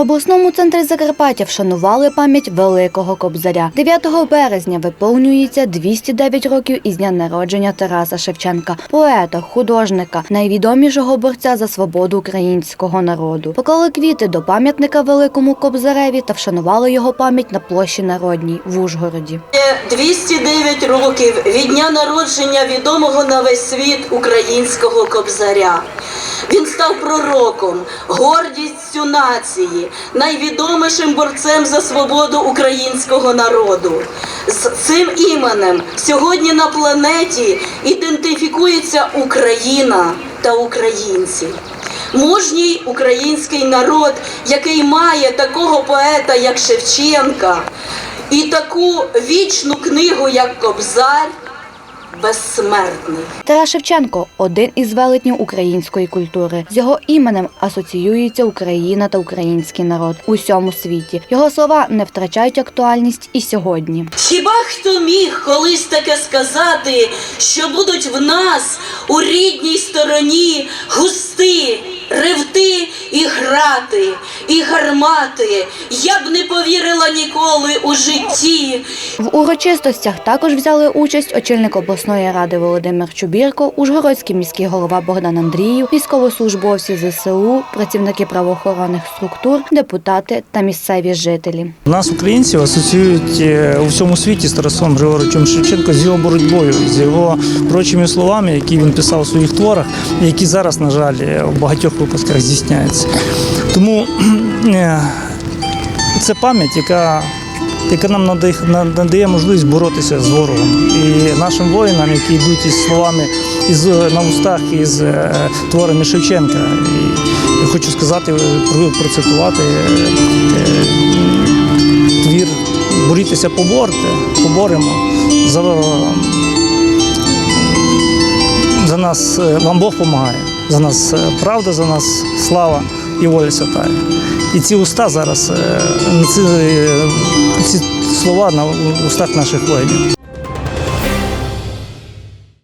обласному центрі Закарпаття вшанували пам'ять великого кобзаря. 9 березня виповнюється 209 років із дня народження Тараса Шевченка, поета, художника, найвідомішого борця за свободу українського народу. Поклали квіти до пам'ятника великому кобзареві та вшанували його пам'ять на площі Народній в Ужгороді. 209 років від дня народження відомого на весь світ українського кобзаря. Він став пророком, гордістю нації, найвідомішим борцем за свободу українського народу. З цим іменем сьогодні на планеті ідентифікується Україна та українці. Мужній український народ, який має такого поета, як Шевченка, і таку вічну книгу, як Кобзар, безсмертний. Тарас Шевченко один із велетнів української культури. З його іменем асоціюється Україна та український народ у всьому світі. Його слова не втрачають актуальність і сьогодні. Хіба хто міг колись таке сказати, що будуть в нас у рідній стороні густи, ревти і грати, і гармати? Я б не повірила ніколи у житті, В урочистостях також взяли участь очільник обласної ради Володимир Чубірко, Ужгородський міський голова Богдан Андріїв, військовослужбовці ЗСУ, працівники правоохоронних структур, депутати та місцеві жителі. Нас, українців, асоціюють е, у всьому світі з Тарасом Григоровичем Шевченко з його боротьбою, з його прочими словами, які він писав у своїх творах, і які зараз, на жаль, е, в багатьох випадках здійсняються. Тому це пам'ять, яка, яка нам надає, можливість боротися з ворогом. І нашим воїнам, які йдуть із словами із, на устах із е, творами Шевченка. І хочу сказати, е, процитувати. е, е, твір борітеся поборте, поборемо. За, за нас е, вам Бог допомагає. За нас е, правда, за нас слава і воля святая. І ці уста зараз, е, е, ці слова на устах наших воїнів.